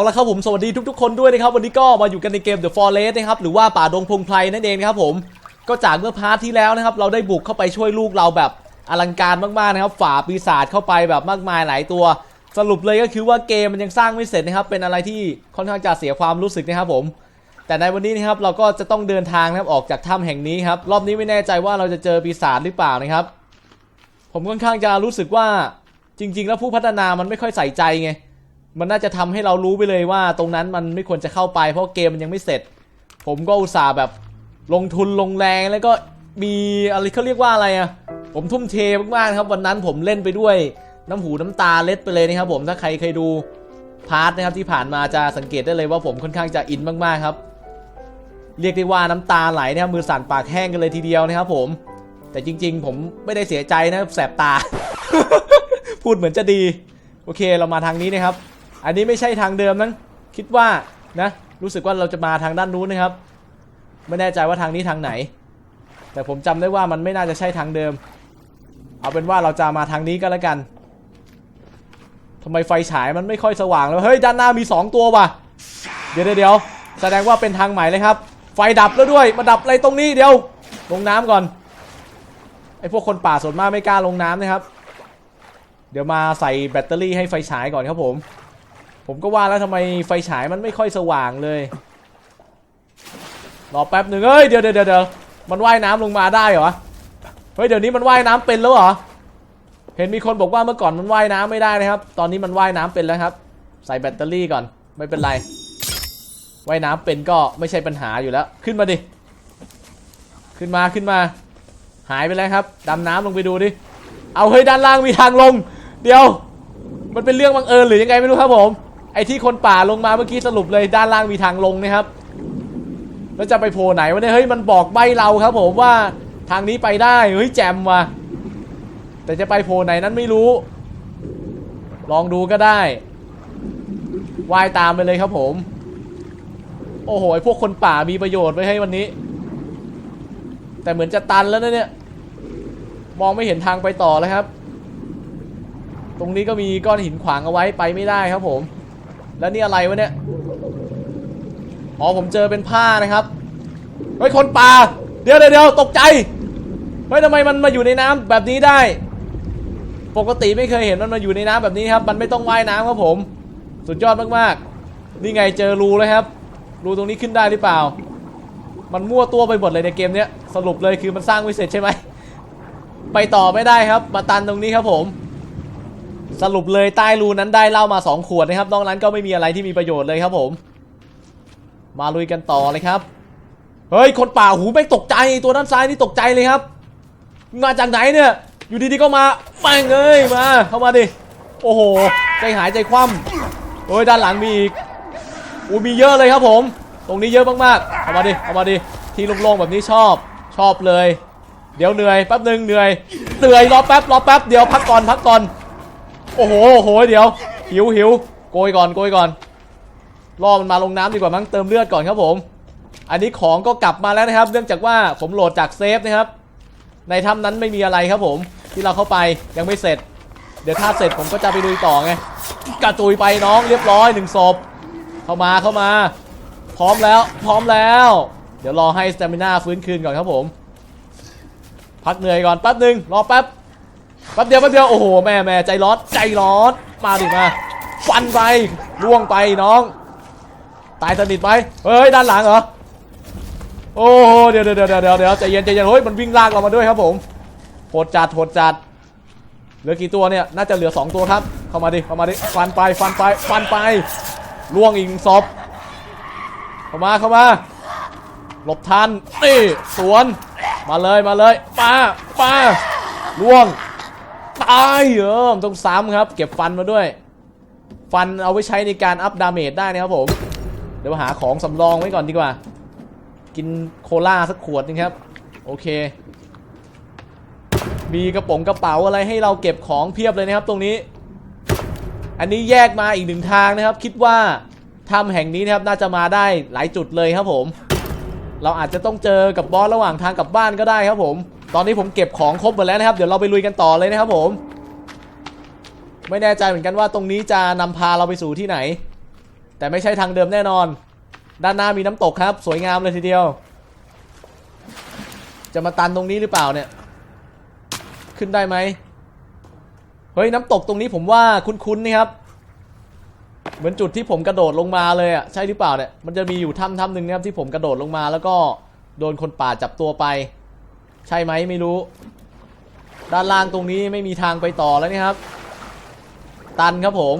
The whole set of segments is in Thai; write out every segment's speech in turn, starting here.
เอาละครับผมสวัสดีทุกๆ คนด้วยนะครับวันนี้ก็มาอยู่กันในเกม The Forest นะครับหรือว่าป่าดงพงไพรนั่นเองนะครับผมก็จากเมื่อพาร์ทที่แล้วนะครับเราได้บุกเข้าไปช่วยลูกเราแบบอลังการมากๆนะครับฝ่าปีศาจเข้าไปแบบมากมายหลายตัว สรุปเลยก็คือว่าเกมมันยังสร้างไม่เสร็จนะครับเป็นอะไรที่ค่อนข้างจะเสียความรู้สึกนะครับผม แต่ในวันนี้นะครับเราก็จะต้องเดินทางนะครับออกจากถ้ำแห่งนี้ครับรอบนี้ไม่แน่ใจว่าเราจะเจอปีศาจหรือเปล่านะครับ ผมค่อนข้างจะรู้สึกว่าจริง ๆ แล้วผู้พัฒนามันไม่ค่อยใส่ใจไง มันน่าจะทำให้เรารู้ไปเลยว่า ตรงนั้นมันไม่ควรจะเข้าไป เพราะเกมมันยังไม่เสร็จ ผมก็อุตส่าห์แบบลงทุนลงแรงแล้วก็มีอะไรเขาเรียกว่าอะไรอะผมทุ่มเทมากๆครับวันนั้นผมเล่นไปด้วยน้ำหูน้ำตาเล็ดไปเลยนะครับผมถ้าใครเคยดูพาร์ทนะครับที่ผ่านมาจะสังเกตได้เลยว่าผมค่อนข้างจะอินมากๆครับ เรียกได้ว่าน้ำตาไหลนะครับมือสั่นปากแห้งกันเลยทีเดียวนะครับผม แต่จริง ๆ ผมไม่ได้เสียใจนะแสบตา พูดเหมือนจะดี โอเคเรามาทางนี้นะครับ อันนี้ไม่ใช่ทางเดิมนั้น คิดว่านะ รู้สึกว่าเราจะมาทางด้านนู้นนะครับ ไม่แน่ใจว่าทางนี้ทางไหน แต่ผมจำได้ว่ามันไม่น่าจะใช่ทางเดิม เอาเป็นว่าเราจะมาทางนี้ก็แล้วกันทำไมไฟฉายมันไม่ค่อยสว่างแล้วเฮ้ยด้านหน้ามีสองตัวว่ะเดี๋ยวเดี๋ยวเดี๋ยวแสดงว่าเป็นทางใหม่เลยครับ ไฟดับแล้วด้วย มาดับอะไรตรงนี้เดี๋ยว ลงน้ำก่อนไอพวกคนป่าส่วนมากไม่กล้าลงน้ำนะครับ เดี๋ยวมาใส่แบตเตอรี่ให้ไฟฉายก่อนครับผม ผมก็ว่าแล้วทำไมไฟฉายมันไม่ค่อยสว่างเลย รอแป๊บหนึ่งเอ้ยเดี๋ยวเดี๋ยวเดี๋ยวมันว่ายน้ำลงมาได้เหรอ เฮ้ยเดี๋ยวนี้มันว่ายน้ำเป็นแล้วเหรอ เห็นมีคนบอกว่าเมื่อก่อนมันว่ายน้ำไม่ได้นะครับ ตอนนี้มันว่ายน้ำเป็นแล้วครับ ใส่แบตเตอรี่ก่อน ไม่เป็นไร ว่ายน้ำเป็นก็ไม่ใช่ปัญหาอยู่แล้ว ขึ้นมาดิ ขึ้นมาขึ้นมา หายไปแล้วครับ ดำน้ำลงไปดูดิ เอาเฮ้ยด้านล่างมีทางลง เดี๋ยว มันเป็นเรื่องบังเอิญหรือยังไงไม่รู้ครับผม ไอ้ที่คนป่าลงมาเมื่อกี้สรุปเลยด้านล่างมีทางลงนะครับ แล้วจะไปโผล่ไหนวะเนี่ยเฮ้ยมันบอกใบเราครับ ผมว่าทางนี้ไปได้เฮ้ยแจมว่ะแต่จะไปโผล่ไหนนั้นไม่รู้ ลองดูก็ได้ว่ายตามไปเลยครับผม โอ้โหไอพวกคนป่ามีประโยชน์ไว้ให้วันนี้ แต่เหมือนจะตันแล้วนะเนี่ย มองไม่เห็นทางไปต่อแล้วครับ ตรงนี้ก็มีก้อนหินขวางเอาไว้ไปไม่ได้ครับผม แล้วนี่อะไรวะเนี่ย อ๋อผมเจอเป็นผ้านะครับ เฮ้ยคนป่า เดี๋ยวเดี๋ยวตกใจ เฮ้ยทำไมมันมาอยู่ในน้ำแบบนี้ได้ ปกติไม่เคยเห็นมันมาอยู่ในน้ำแบบนี้ครับ มันไม่ต้องว่ายน้ำครับผม สุดยอดมากๆ นี่ไงเจอรูแล้วครับ รูตรงนี้ขึ้นได้หรือเปล่า มันมั่วตัวไปหมดเลยในเกมเนี้ย สรุปเลยคือมันสร้างไม่เสร็จใช่ไหม ไปต่อไม่ได้ครับ มาตันตรงนี้ครับผม สรุปเลยใต้รูนั้นได้เหล้ามา 2 ขวดนะครับนอกนั้นก็ไม่มีอะไรที่มีประโยชน์เลยครับผม มาลุยกันต่อเลยครับ เฮ้ย คนป่าหูไม่ตกใจตัวด้านซ้ายนี่ตกใจเลยครับ มาจากไหนเนี่ย อยู่ดีๆก็มาแป้งเอ้ยมา เข้ามาดิ โอ้โห ใจหายใจคว่ำเฮ้ยด้านหลังมีอีกอูมีเยอะเลยครับผม ตรงนี้เยอะมากๆเข้ามาดิเข้ามาดิที่โล่งๆแบบนี้ชอบชอบเลย เดี๋ยวเหนื่อยแป๊บหนึ่งเหนื่อยเหนื่อยรอแป๊บรอแป๊บเดี๋ยวพักก่อนพักก่อน โอ้โหโอ้โหเดี๋ยว หิวหิวโกยก่อนโกยก่อนรอมันมาลงน้ำดีกว่ามั้งเติมเลือดก่อนครับผม อันนี้ของก็กลับมาแล้วนะครับ เนื่องจากว่าผมโหลดจากเซฟนะครับ ในถ้ำนั้นไม่มีอะไรครับผม ที่เราเข้าไปยังไม่เสร็จ เดี๋ยวถ้าเสร็จผมก็จะไปลุยต่อไงกระจุยไปน้องเรียบร้อยหนึ่งศพเข้ามาเข้ามา พร้อมแล้ว พร้อมแล้ว เดี๋ยวรอให้สเตมิน่าฟื้นคืนก่อนครับผม พักเหนื่อยก่อนแป๊บหนึ่งรอแป๊บ แป๊บเดียวแป๊บเดียวโอ้โหแม่แม่ใจร้อนใจร้อนมาดิมาฟันไปล่วงไปน้อง ตายสนิทไปเฮ้ยด้านหลังเหรอโอ้โหเดี๋ยวเดี๋ยวเดี๋ยวเดี๋ยวเดี๋ยวใจเย็นใจเย็นเฮ้ยมันวิ่งลากเรามาด้วยครับผมโหดจัดโหดจัดเหลือกี่ตัวเนี่ยน่าจะเหลือ 2 ตัวครับ เข้ามาดิเข้ามาดิฟันไปฟันไปฟันไปล่วงอีกหนึ่งศพเข้ามาเข้ามาหลบทันนี่สวนมาเลยมาเลยป้าป้าล่วง ตายเออต้องซ้ำครับ เก็บฟันมาด้วย ฟันเอาไว้ใช้ในการอัพดาเมจได้นะครับผม เดี๋ยวหาของสำรองไว้ก่อนดีกว่า กินโคลาสักขวดนึงครับ โอเค มีกระป๋องกระเป๋าอะไรให้เราเก็บของเพียบเลยนะครับตรงนี้ อันนี้แยกมาอีกหนึ่งทางนะครับ คิดว่าถ้ำแห่งนี้นะครับน่าจะมาได้หลายจุดเลยครับผม เราอาจจะต้องเจอกับบอสระหว่างทางกลับบ้านก็ได้ครับผม ตอนนี้ผมเก็บของครบหมดแล้วนะครับ เดี๋ยวเราไปลุยกันต่อเลยนะครับผม ไม่แน่ใจเหมือนกันว่าตรงนี้จะนำพาเราไปสู่ที่ไหน แต่ไม่ใช่ทางเดิมแน่นอน ด้านหน้ามีน้ำตกครับ สวยงามเลยทีเดียว จะมาตันตรงนี้หรือเปล่าเนี่ย ขึ้นได้ไหมเฮ้ยน้ำตกตรงนี้ผมว่าคุ้นๆนี่ครับ เหมือนจุดที่ผมกระโดดลงมาเลยอะใช่หรือเปล่าเนี่ยมันจะมีอยู่ถ้ำถ้ำหนึ่งนะครับที่ผมกระโดดลงมาแล้วก็โดนคนป่าจับตัวไป ใช่ไหมไม่รู้ ด้านล่างตรงนี้ไม่มีทางไปต่อแล้วนี่ครับ ตันครับผม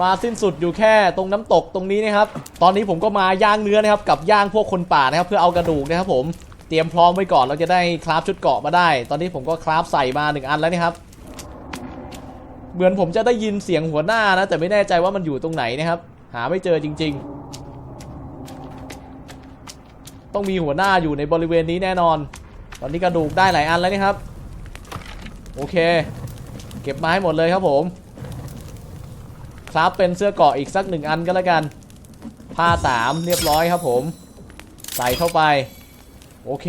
มาสิ้นสุดอยู่แค่ตรงน้ำตกตรงนี้นะครับ ตอนนี้ผมก็มาย่างเนื้อนะครับ กับย่างพวกคนป่านะครับ เพื่อเอากระดูกนะครับผมเตรียมพร้อมไว้ก่อนเราจะได้คราฟชุดเกาะมาได้ ตอนนี้ผมก็คราฟใส่มาหนึ่งอันแล้วนี่ครับ เหมือนผมจะได้ยินเสียงหัวหน้านะ แต่ไม่แน่ใจว่ามันอยู่ตรงไหนนะครับ หาไม่เจอจริง ๆ ต้องมีหัวหน้าอยู่ในบริเวณนี้แน่นอน ตอนนี้กระดูกได้หลายอันแล้วนี่ครับ โอเค เก็บมาให้หมดเลยครับผมครับเป็นเสื้อเกาะอีกสักหนึ่งอันก็แล้วกัน ผ้าสามเรียบร้อยครับผม ใส่เข้าไป โอเค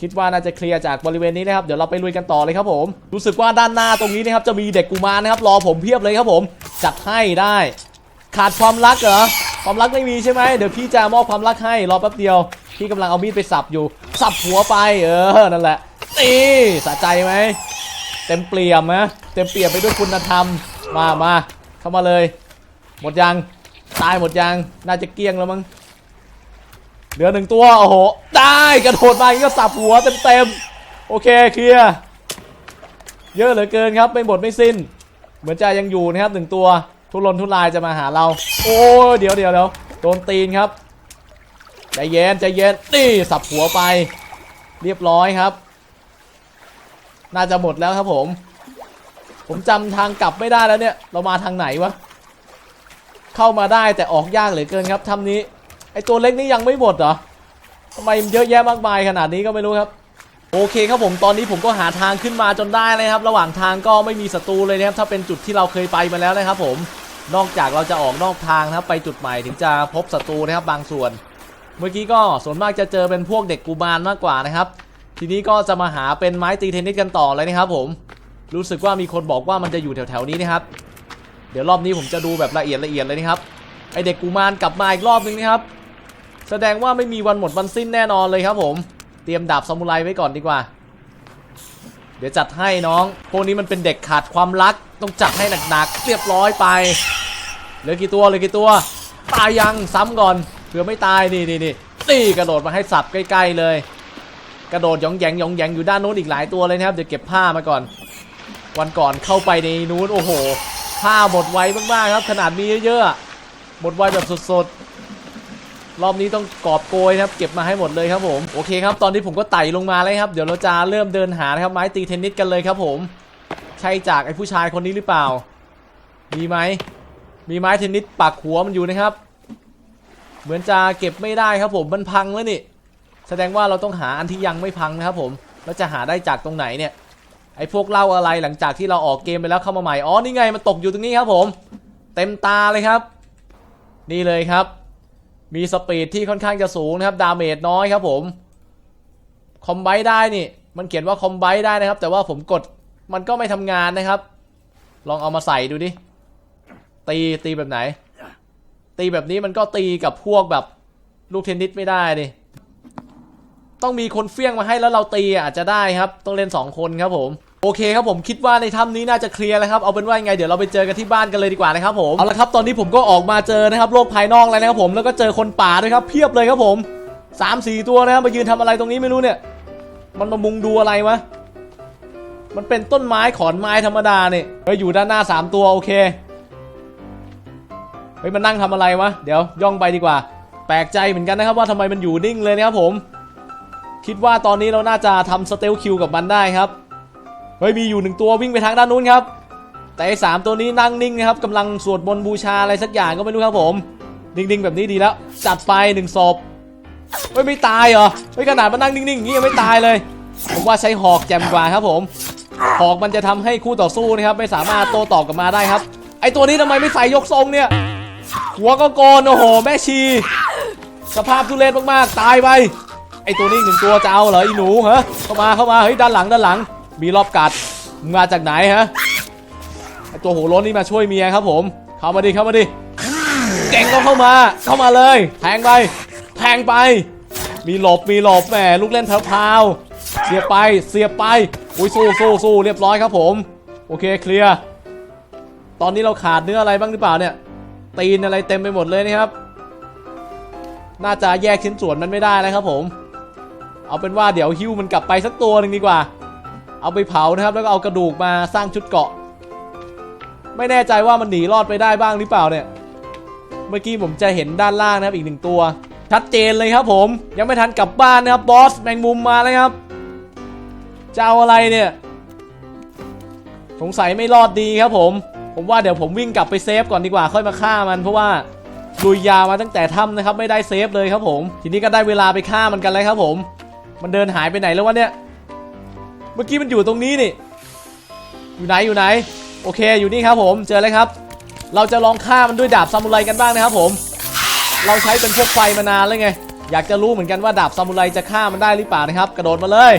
คิดว่าน่าจะเคลียร์จากบริเวณนี้นะครับ เดี๋ยวเราไปลุยกันต่อเลยครับผม รู้สึกว่าด้านหน้าตรงนี้นะครับจะมีเด็กกุมารนะครับ รอผมเพียบเลยครับผม จัดให้ได้ ขาดความรักเหรอ ความรักไม่มีใช่ไหมเดี๋ยวพี่จะมอบความรักให้รอแป๊บเดียว พี่กำลังเอามีดไปสับอยู่ สับหัวไป เออ นั่นแหละนี่สะใจไหม เต็มเปี่ยมนะเต็มเปี่ยมไปด้วยคุณธรรม มามาเข้ามาเลย หมดยัง ตายหมดยัง น่าจะเกลี้ยงแล้วมั้ง เหลือหนึ่งตัว โอ้โห ได้กระโดดมาอย่างนี้ก็สับหัวเต็มๆโอเคเคลียร์ เยอะเหลือเกินครับ ไม่หมดไม่สิ้น เหมือนจะยังอยู่นะครับหนึ่งตัว ทุรนทุรายจะมาหาเรา โอ้เดี๋ยวเดี๋ยวเดี๋ยวโดนตีนครับ ใจเย็นใจเย็นนี่สับหัวไป เรียบร้อยครับ น่าจะหมดแล้วครับผม ผมจำทางกลับไม่ได้แล้วเนี่ย เรามาทางไหนวะ เข้ามาได้แต่ออกยากเหลือเกินครับทำนี้ ไอตัวเล็กนี่ยังไม่หมดเหรอทำไมเยอะแยะมากมายขนาดนี้ก็ไม่รู้ครับ โอเคครับผมตอนนี้ผมก็หาทางขึ้นมาจนได้เลยครับ ระหว่างทางก็ไม่มีศัตรูเลยนะครับ ถ้าเป็นจุดที่เราเคยไปมาแล้วนะครับ ผม นอกจากเราจะออกนอกทางนะครับ ไปจุดใหม่ถึงจะพบศัตรูนะครับบางส่วน เมื่อกี้ก็ส่วนมากจะเจอเป็นพวกเด็กกูมารมากกว่านะครับ ทีนี้ก็จะมาหาเป็นไม้ตีเทนนิสกันต่อเลยนะครับ ผม รู้สึกว่ามีคนบอกว่ามันจะอยู่แถวๆนี้นะครับ เดี๋ยวรอบนี้ผมจะดูแบบละเอียดละเอียดเลยนะครับ ไอเด็กกูมารกลับมาอีกรอบนึงนะครับ แสดงว่าไม่มีวันหมดวันสิ้นแน่นอนเลยครับ ผม เตรียมดาบซามูไรไว้ก่อนดีกว่า เดี๋ยวจัดให้น้อง พวกนี้มันเป็นเด็กขาดความรัก ต้องจัดให้หนักๆเรียบร้อยไป เหลือกี่ตัวเหลือกี่ตัว ตายยังซ้ำก่อน เผื่อไม่ตายนี่นี่นี่นี่กระโดดมาให้สับใกล้ๆเลย กระโดดหยองแยงหยองแยงอยู่ด้านนู้นอีกหลายตัวเลยนะครับเดี๋ยวเก็บผ้ามาก่อน วันก่อนเข้าไปในนู้นโอ้โหผ้าหมดไวมากๆครับ ขนาดมีเยอะๆหมดไวแบบสดๆรอบนี้ต้องกอบโกยนะครับเก็บมาให้หมดเลยครับผมโอเคครับตอนนี้ผมก็ไต่ลงมาเลยครับเดี๋ยวเราจะเริ่มเดินหานะครับไม้ตีเทนนิสกันเลยครับผม ใช่จากไอ้ผู้ชายคนนี้หรือเปล่า มีไหมมีไม้เทนนิสปักหัวมันอยู่นะครับ เหมือนจะเก็บไม่ได้ครับผมมันพังแล้วนี่ แสดงว่าเราต้องหาอันที่ยังไม่พังนะครับผมแล้วจะหาได้จากตรงไหนเนี่ยไอ้พวกเล้าอะไรหลังจากที่เราออกเกมไปแล้วเข้ามาใหม่อ๋อนี่ไงมันตกอยู่ตรงนี้ครับผม เต็มตาเลยครับ นี่เลยครับ มีสปีดที่ค่อนข้างจะสูงนะครับดาเมจน้อยครับผมคอมไบต์ได้นี่ มันเขียนว่าคอมไบต์ได้นะครับ แต่ว่าผมกดมันก็ไม่ทำงานนะครับ ลองเอามาใส่ดูดิตีตีแบบไหน ตีแบบนี้มันก็ตีกับพวกแบบลูกเทนนิสไม่ได้ดิต้องมีคนเฟี้ยงมาให้แล้วเราตีอาจจะได้ครับ ต้องเล่น 2 คนครับผมโอเคครับผมคิดว่าในถ้ำนี้น่าจะเคลียร์แล้วครับเอาเป็นว่ายังไงเดี๋ยวเราไปเจอกันที่บ้านกันเลยดีกว่านะครับผมเอาละครับตอนนี้ผมก็ออกมาเจอนะครับโลกภายนอกแล้วนะครับผมแล้วก็เจอคนป่าด้วยครับเพียบเลยครับผมสามสี่ตัวนะครับมายืนทำอะไรตรงนี้ไม่รู้เนี่ย มันมามุงดูอะไรวะมันเป็นต้นไม้ขอนไม้ธรรมดาเนี่ยเฮ้ยอยู่ด้านหน้าสามตัวโอเค เฮ้ยมันนั่งทำอะไรวะ เดี๋ยวย่องไปดีกว่า แปลกใจเหมือนกันนะครับว่าทำไมมันอยู่นิ่งเลยนะครับผม คิดว่าตอนนี้เราน่าจะทำสเตลคิวกับมันได้ครับ เฮ้ยมีอยู่หนึ่งตัววิ่งไปทางด้านนู้นครับ แต่ไอ้สามตัวนี้นั่งนิ่งนะครับกำลังสวดมนต์บูชาอะไรสักอย่างก็ไม่รู้ครับผม นิ่งๆแบบนี้ดีแล้ว จัดไปหนึ่งศพเฮ้ยไม่ตายเหรอเฮ้ยขนาดมันนั่งนิ่งๆอย่างนี้ยังไม่ตายเลย ผมว่าใช้หอกแจมกว่าครับผม หอกมันจะทำให้คู่ต่อสู้นะครับไม่สามารถโต้ตอบกลับมาได้ครับ ไอตัวนี้ทำไมไม่ใส่ยกทรงเนี่ย หัวก็โกนโอ้โหแม่ชี สภาพทุเรศมากๆ ตายไปไอตัวนี้หนึ่งตัวจะเอาเหรออีหนูฮะเข้ามาเข้ามาเฮ้ยด้านหลังด้านหลัง มีรอบกัดมาจากไหนฮะไอตัวโหโล้นนี่มาช่วยเมียครับผม เข้ามาดิเข้ามาดิเก่งก็เข้ามา เข้ามาเลย แทงไปแทงไป มีหลบมีหลบแหมลูกเล่นแพรวๆเสียไปเสียไปอุ้ยสู้สู้สู้เรียบร้อยครับผม โอเคเคลียร์ตอนนี้เราขาดเนื้ออะไรบ้างหรือเปล่าเนี่ย ตีนอะไรเต็มไปหมดเลยนะครับ น่าจะแยกชิ้นส่วนมันไม่ได้แล้วครับผม เอาเป็นว่าเดี๋ยวหิ้วมันกลับไปสักตัวหนึ่งดีกว่า เอาไปเผานะครับ แล้วก็เอากระดูกมาสร้างชุดเกาะ ไม่แน่ใจว่ามันหนีรอดไปได้บ้างหรือเปล่าเนี่ย เมื่อกี้ผมจะเห็นด้านล่างนะครับอีกหนึ่งตัว ชัดเจนเลยครับ ผม ยังไม่ทันกลับบ้านนะครับบอสแมงมุมมาแล้วครับจะเอาอะไรเนี่ย สงสัยไม่รอดดีครับผม ผมว่าเดี๋ยวผมวิ่งกลับไปเซฟก่อนดีกว่าค่อยมาฆ่ามันเพราะว่าลุยยามาตั้งแต่ถ้ำนะครับไม่ได้เซฟเลยครับผม ทีนี้ก็ได้เวลาไปฆ่ามันกันแล้วครับผม มันเดินหายไปไหนแล้ววะเนี่ย เมื่อกี้มันอยู่ตรงนี้นี่ อยู่ไหนอยู่ไหน โอเคอยู่นี่ครับผมเจอแล้วครับ เราจะลองฆ่ามันด้วยดาบซามูไรกันบ้างนะครับผม เราใช้เป็นพวกไฟมานานแล้วไง อยากจะรู้เหมือนกันว่าดาบซามูไรจะฆ่ามันได้หรือเปล่านะครับ กระโดดมาเลย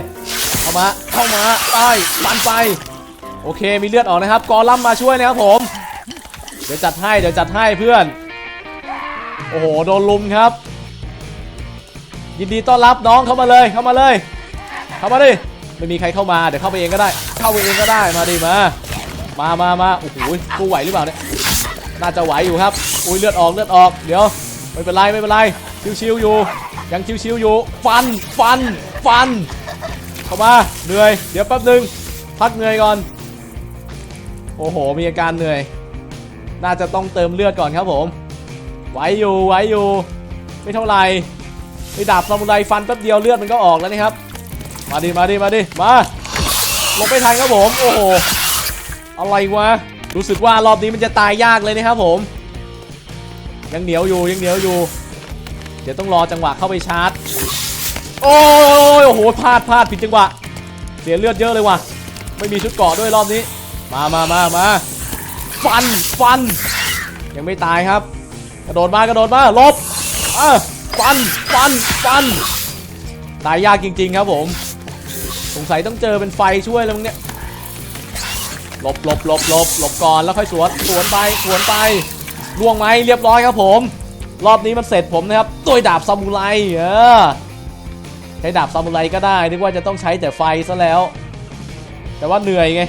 เข้ามาเข้ามาไปฟันไป โอเคมีเลือดออกนะครับกอลัมมาช่วยนะครับผม เดี๋ยวจัดให้เดี๋ยวจัดให้เพื่อน โอ้โหโดนลุมครับ ยินดีต้อนรับน้องเข้ามาเลยเข้ามาเลย เข้ามาดิไม่มีใครเข้ามาเดี๋ยวเข้าไปเองก็ได้ เข้าไปเองก็ได้มาดิมามามามาโอ้โหกูไหวหรือเปล่าเนี่ยน่าจะไหวอยู่ครับอุ้ยเลือดออกเลือดออกเดี๋ยวไม่เป็นไรไม่เป็นไรชิวๆอยู่ ยังชิวๆอยู่ฟันฟันฟันเข้ามาเหนื่อยเดี๋ยวแป๊บนึงพักเหนื่อยก่อน โอ้โห มีอาการเหนื่อย น่าจะต้องเติมเลือดก่อนครับผมไหวอยู่ไหวอยู่ ไม่เท่าไหร่ไปดาบซามูไรฟันแป๊บเดียวเลือดมันก็ออกแล้วนี่ครับ มาดิ มาดิ มาดิ มา ลงไปทันครับผม โอ้โห อะไรวะ รู้สึกว่ารอบนี้มันจะตายยากเลยนะครับผม ยังเหนียวอยู่ ยังเหนียวอยู่ เดี๋ยวต้องรอจังหวะเข้าไปชาร์จ โอ้โอ้โหพลาดพลาดผิดจังหวะ เสียเลือดเยอะเลยว่ะ ไม่มีชุดเกาะด้วยรอบนี้ มามามามาฟันฟัน ยังไม่ตายครับ กระโดดมากระโดดมาหลบอะฟันฟันฟัน ตายยากจริง ๆ ครับผม สงสัยต้องเจอเป็นไฟช่วยแล้วมึงเนี่ยหลบหลบหลบหลบหลบก่อนแล้วค่อยสวนสวนไปสวนไปล่วงไหมเรียบร้อยครับผม รอบนี้มันเสร็จผมนะครับด้วยดาบซามูไรเออใช้ดาบซามูไรก็ได้นึกว่าจะต้องใช้แต่ไฟซะแล้ว แต่ว่าเหนื่อยไง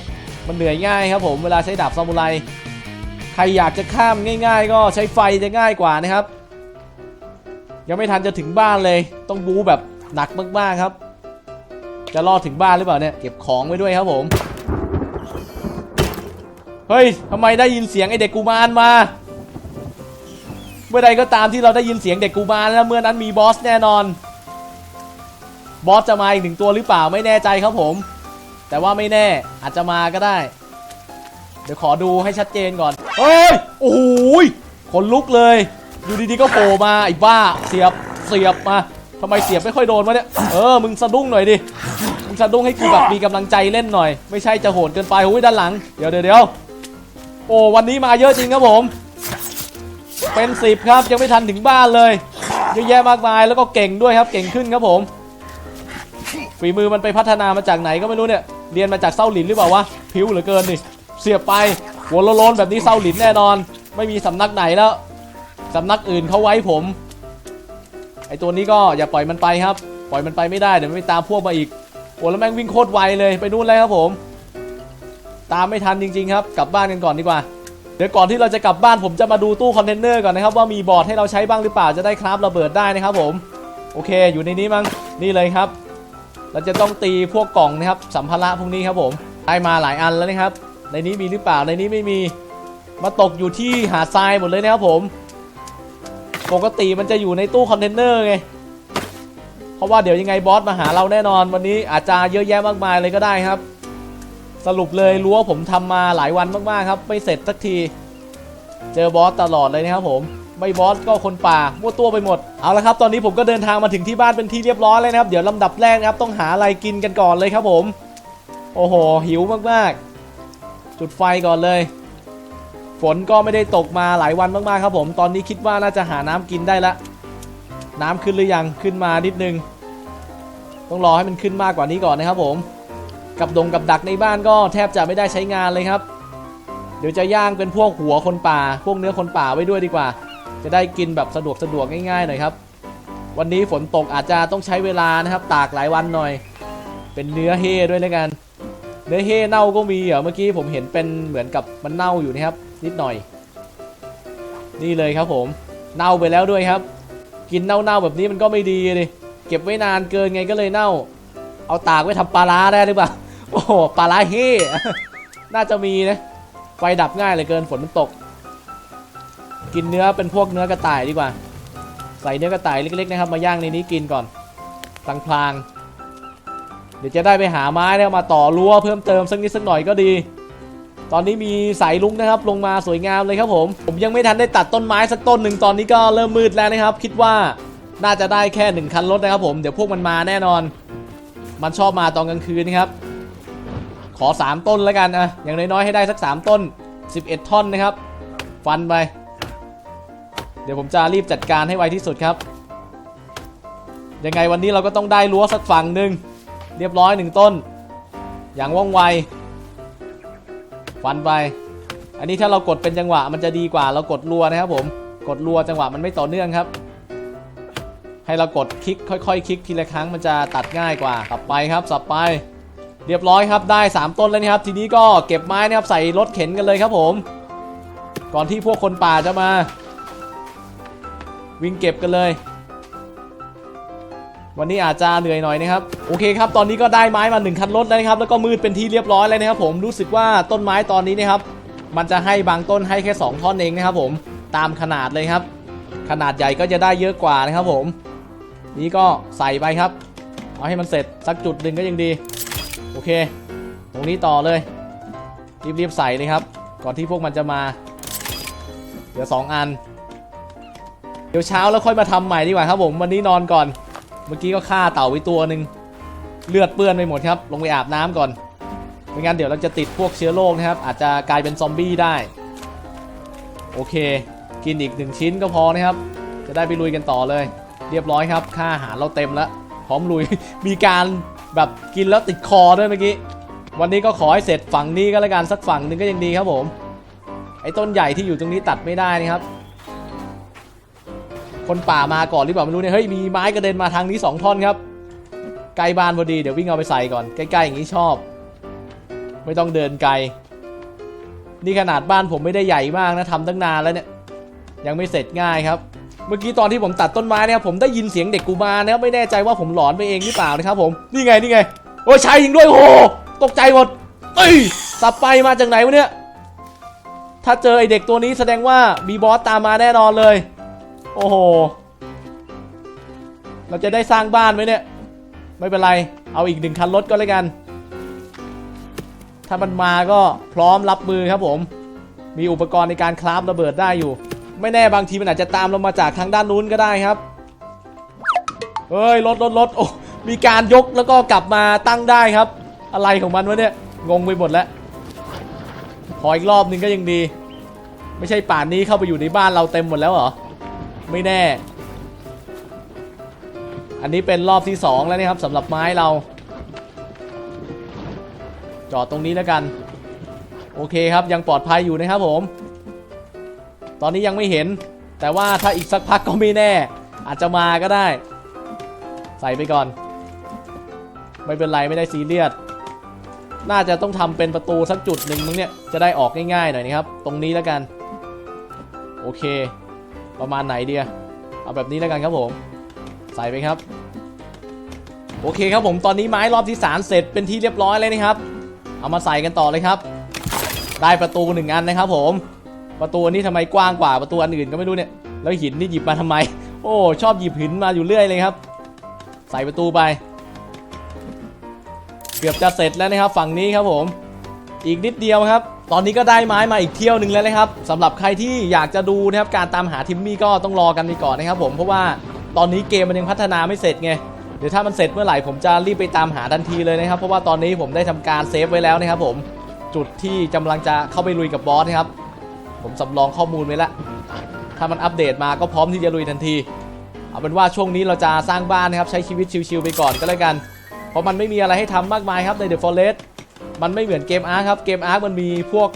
มันเหนื่อยง่ายครับผมเวลาใช้ดาบซามูไรใครอยากจะข้ามง่าย ๆ ก็ใช้ไฟจะง่ายกว่านะครับ ยังไม่ทันจะถึงบ้านเลย ต้องบูแบบหนักมากๆครับ จะรอดถึงบ้านหรือเปล่าเนี่ยเก็บของไว้ด้วยครับผม เฮ้ยทำไมได้ยินเสียงไอเด็กกูมารมา เมื่อใดก็ตามที่เราได้ยินเสียงเด็กกูมารแล้วเมื่อนั้นมีบอสแน่นอน บอสจะมาอีกหนึ่งตัวหรือเปล่าไม่แน่ใจครับผม แต่ว่าไม่แน่อาจจะมาก็ได้ เดี๋ยวขอดูให้ชัดเจนก่อนเฮ้ยโอ้โหยขนลุกเลย อยู่ดีๆก็โผล่มาไอ้บ้าเสียบเสียบมาทำไมเสียบไม่ค่อยโดนวะเนี่ยเออมึงสะดุ้งหน่อยดิมึงสะดุ้งให้กูแบบมีกำลังใจเล่นหน่อย ไม่ใช่จะโหดเกินไปโอ้ยด้านหลังเดี๋ยวเดี๋ยวเดี๋ยวโอ้วันนี้มาเยอะจริงครับผมเป็นสิบครับยังไม่ทันถึงบ้านเลยเยอะแยะมากมายแล้วก็เก่งด้วยครับเก่งขึ้นครับผม ฝีมือมันไปพัฒนามาจากไหนก็ไม่รู้เนี่ย เรียนมาจากเส้าหลินหรือเปล่าวะผิวเหลือเกินนี่เสียบไปหัวโลนแบบนี้เส้าหลินแน่นอน ไม่มีสำนักไหนแล้วสำนักอื่นเขาไว้ผมไอตัวนี้ก็อย่าปล่อยมันไปครับ ปล่อยมันไปไม่ได้เดี๋ยวมันไปตามพวกมาอีกโอ้แล้วแม่งวิ่งโคตรไวเลยไปนู่นเลยครับผม ตามไม่ทันจริง ๆ ครับกลับบ้านกันก่อนดีกว่าเดี๋ยวก่อนที่เราจะกลับบ้านผมจะมาดูตู้คอนเทนเนอร์ก่อนนะครับว่ามีบอร์ดให้เราใช้บ้างหรือเปล่าจะได้คราฟระเบิดได้นะครับผม โอเค อยู่ในนี้มั้งนี่เลยครับ เราจะต้องตีพวกกล่องนะครับสัมภาระพวกนี้ครับผมได้มาหลายอันแล้วนะครับ ในนี้มีหรือเปล่าในนี้ไม่มีมาตกอยู่ที่หาทรายหมดเลยนะครับผม ปกติมันจะอยู่ในตู้คอนเทนเนอร์ไงเพราะว่าเดี๋ยวยังไงบอสมาหาเราแน่นอน วันนี้อาจจะเยอะแยะมากมายเลยก็ได้ครับ สรุปเลยรั้วผมทำมาหลายวันมากๆครับ ไม่เสร็จสักที เจอบอสตลอดเลยนะครับผม ไม่บอสก็คนป่ามั่วตัวไปหมดเอาละครับ ตอนนี้ผมก็เดินทางมาถึงที่บ้านเป็นที่เรียบร้อยเลยนะครับ เดี๋ยวลำดับแรกนะครับต้องหาอะไรกินกันก่อนเลยครับผม โอ้โหหิวมากๆ จุดไฟก่อนเลย ฝนก็ไม่ได้ตกมาหลายวันมากๆครับผม ตอนนี้คิดว่าน่าจะหาน้ำกินได้ละน้ำขึ้นหรือยังขึ้นมานิดนึง ต้องรอให้มันขึ้นมากกว่านี้ก่อนนะครับผม กับดงกับดักในบ้านก็แทบจะไม่ได้ใช้งานเลยครับเดี๋ยวจะย่างเป็นพวกหัวคนป่า พวกเนื้อคนป่าไว้ด้วยดีกว่า จะได้กินแบบสะดวกสะดวกง่ายๆหน่อยครับ วันนี้ฝนตกอาจจะต้องใช้เวลานะครับ ตากหลายวันหน่อย เป็นเนื้อเฮด้วยแล้วกัน เนื้อเฮเน่าก็มีเหรอเมื่อกี้ผมเห็นเป็นเหมือนกับมันเน่าอยู่นะครับ นิดหน่อย นี่เลยครับผม เน่าไปแล้วด้วยครับ กินเน่าๆแบบนี้มันก็ไม่ดีเลยเก็บไว้นานเกินไงก็เลยเน่า เอาตากไว้ทำปลาร้าได้หรือเปล่าโอ้โหปลาร้าเฮน่าจะมีนะไฟดับง่ายเหลือเกินฝนมันตก กินเนื้อเป็นพวกเนื้อกระต่ายดีกว่า ใส่เนื้อกระต่ายเล็กๆนะครับมาย่างในนี้กินก่อนพลางๆ เดี๋ยวจะได้ไปหาไม้แล้วมาต่อรั้วเพิ่มเติมสักนิดสักหน่อยก็ดี ตอนนี้มีสายลุงนะครับ ลงมาสวยงามเลยครับผม ผมยังไม่ทันได้ตัดต้นไม้สักต้นหนึ่งตอนนี้ก็เริ่มมืดแล้วนะครับ คิดว่าน่าจะได้แค่หนึ่งคันรถนะครับผมเดี๋ยวพวกมันมาแน่นอน มันชอบมาตอนกลางคืนนะครับ ขอ 3 ต้นแล้วกันอะอย่างน้อยๆให้ได้สัก 3 ต้น 11 ท่อนนะครับ ฟันไป เดี๋ยวผมจะรีบจัดการให้ไวที่สุดครับ ยังไงวันนี้เราก็ต้องได้รั้วสักฝั่งหนึ่งเรียบร้อยหนึ่งต้น อย่างว่องไวฟันไป อันนี้ถ้าเรากดเป็นจังหวะมันจะดีกว่าเรากดรัวนะครับผม กดรัวจังหวะมันไม่ต่อเนื่องครับ ให้เรากดคลิกค่อยๆคลิกทีละครั้งมันจะตัดง่ายกว่าสับไปครับสับไป เรียบร้อยครับได้ 3 ต้นแล้วนะครับ ทีนี้ก็เก็บไม้นะครับใส่รถเข็นกันเลยครับผม ก่อนที่พวกคนป่าจะมา วิ่งเก็บกันเลย วันนี้อาจจะเหนื่อยหน่อยนะครับ โอเคครับ ตอนนี้ก็ได้ไม้มา1คันรถแล้วนะครับ แล้วก็มืดเป็นที่เรียบร้อยแล้วนะครับ ผมรู้สึกว่าต้นไม้ตอนนี้นะครับ มันจะให้บางต้นให้แค่ 2 ท่อนเองนะครับ ผมตามขนาดเลยครับ ขนาดใหญ่ก็จะได้เยอะกว่านะครับ ผม นี่ก็ใส่ไปครับ เอาให้มันเสร็จสักจุดหนึ่งก็ยังดี โอเค ตรงนี้ต่อเลย รีบๆใส่เลยครับ ก่อนที่พวกมันจะมา เดี๋ยวสองอัน เดี๋ยวเช้าแล้วค่อยมาทำใหม่ดีกว่าครับผมวันนี้นอนก่อน เมื่อกี้ก็ฆ่าเต่าไว้ตัวหนึ่งเลือดเปื้อนไปหมดครับ ลงไปอาบน้ำก่อนไม่งั้นเดี๋ยวเราจะติดพวกเชื้อโรคนะครับ อาจจะกลายเป็นซอมบี้ได้ โอเค กินอีกหนึ่งชิ้นก็พอนะครับ จะได้ไปลุยกันต่อเลย เรียบร้อยครับค่าอาหารเราเต็มแล้วพร้อมลุยมีการแบบกินแล้วติดคอด้วยเมื่อกี้วันนี้ก็ขอให้เสร็จฝั่งนี้ก็แล้วกันสักฝั่งหนึ่งก็ยังดีครับผม ไอ้ต้นใหญ่ที่อยู่ตรงนี้ตัดไม่ได้นะครับ คนป่ามาก่อนหรือเปล่าไม่รู้เนี่ยเฮ้ยมีไม้กระเด็นมาทางนี้สองท่อนครับไกลบ้านพอดีเดี๋ยววิ่งเอาไปใส่ก่อนใกล้ๆอย่างนี้ชอบ ไม่ต้องเดินไกล นี่ขนาดบ้านผมไม่ได้ใหญ่มากนะทำตั้งนานแล้วเนี่ยยังไม่เสร็จง่ายครับ เมื่อกี้ตอนที่ผมตัดต้นไม้เนี่ยผมได้ยินเสียงเด็กกูมานะครับไม่แน่ใจว่าผมหลอนไปเองหรือเปล่านะครับผมนี่ไงนี่ไงโอ้ยใช่จริงด้วยโอ้โหตกใจหมดเอ้ยสับไปมาจากไหนวะเนี่ยถ้าเจอไอเด็กตัวนี้แสดงว่ามีบอสตามมาแน่นอนเลย โอ้โห เราจะได้สร้างบ้านไหมเนี่ย ไม่เป็นไร เอาอีกหนึ่งคันรถก็แล้วกัน ถ้ามันมาก็พร้อมรับมือครับผม มีอุปกรณ์ในการคราฟระเบิดได้อยู่ ไม่แน่บางทีมันอาจจะตามเรามาจากทางด้านนู้นก็ได้ครับ เฮ้ยรถรถรถโอ้มีการยกแล้วก็กลับมาตั้งได้ครับ อะไรของมันวะเนี่ย งงไปหมดแล้ว ขออีกรอบนึงก็ยังดี ไม่ใช่ป่านนี้เข้าไปอยู่ในบ้านเราเต็มหมดแล้วเหรอ ไม่แน่ อันนี้เป็นรอบที่2แล้วนะครับสำหรับไม้เรา จอดตรงนี้แล้วกัน โอเคครับยังปลอดภัยอยู่นะครับผม ตอนนี้ยังไม่เห็น แต่ว่าถ้าอีกสักพักก็ไม่แน่ อาจจะมาก็ได้ ใส่ไปก่อน ไม่เป็นไรไม่ได้ซีเรียสน่าจะต้องทำเป็นประตูสักจุดหนึ่งมึงเนี่ย จะได้ออกง่ายๆหน่อยนะครับ ตรงนี้แล้วกัน โอเค ประมาณไหนเดียเอาแบบนี้แล้วกันครับผม ใส่ไปครับ โอเคครับผมตอนนี้ไม้รอบที่สามเสร็จเป็นที่เรียบร้อยเลยนะครับ เอามาใส่กันต่อเลยครับ ได้ประตูหนึ่งอันนะครับ ผม ประตูอันนี้ทำไมกว้างกว่าประตูอันอื่นก็ไม่รู้เนี่ย แล้วหินนี่หยิบมาทำไม โอ้ชอบหยิบหินมาอยู่เรื่อยเลยครับ ใส่ประตูไป เกือบจะเสร็จแล้วนะครับฝั่งนี้ครับผม อีกนิดเดียวครับ ตอนนี้ก็ได้ไม้มาอีกเที่ยวหนึ่งแล้วนะครับสำหรับใครที่อยากจะดูนะครับการตามหาทิมมี่ก็ต้องรอกันไปก่อนนะครับผมเพราะว่าตอนนี้เกมมันยังพัฒนาไม่เสร็จไงเดี๋ยวถ้ามันเสร็จเมื่อไหร่ผมจะรีบไปตามหาทันทีเลยนะครับ เพราะว่าตอนนี้ผมได้ทำการเซฟไว้แล้วนะครับผมจุดที่กำลังจะเข้าไปลุยกับบอสนะครับ ผมสำรองข้อมูลไว้แล้วถ้ามันอัปเดตมาก็พร้อมที่จะลุยทันทีเอาเป็นว่าช่วงนี้เราจะสร้างบ้านนะครับใช้ชีวิตชิลๆไปก่อนก็แล้วกัน เพราะมันไม่มีอะไรให้ทำมากมายครับใน The Forest มันไม่เหมือนเกมอาร์ครับ เกมอาร์มันมีพวก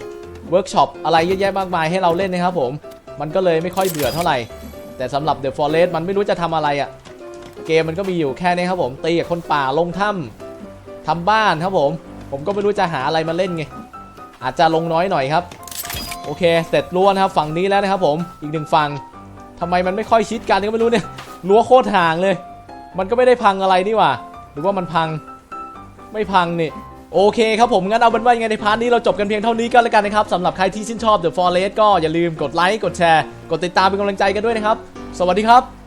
เวิร์กช็อปอะไรเยอะแยะมากมายให้เราเล่นนะครับผม มันก็เลยไม่ค่อยเบื่อเท่าไหร่ แต่สำหรับ The Forest มันไม่รู้จะทำอะไรอะ่ะ เกมมันก็มีอยู่แค่นี้ครับผม ตีกับคนป่าลงถ้ำทำบ้านครับผม ผมก็ไม่รู้จะหาอะไรมาเล่นไง อาจจะลงน้อยหน่อยครับ โอเค เสร็จรั้วนครับฝั่งนี้แล้วนะครับผม อีกหนึ่งฝั่งทำไมมันไม่ค่อยชิดกันก็ไม่รู้เนี่ย รั้วโคตรห่างเลย มันก็ไม่ได้พังอะไรนี่หว่า หรือว่ามันพัง ไม่พังนี่ โอเคครับผม งั้นเอาเป็นว่ายังไงในพาร์ทนี้เราจบกันเพียงเท่านี้ก็แล้วกันนะครับสำหรับใครที่ชื่นชอบ The Forest ก็อย่าลืมกดไลค์กดแชร์ กดติดตามเป็นกำลังใจกันด้วยนะครับ สวัสดีครับ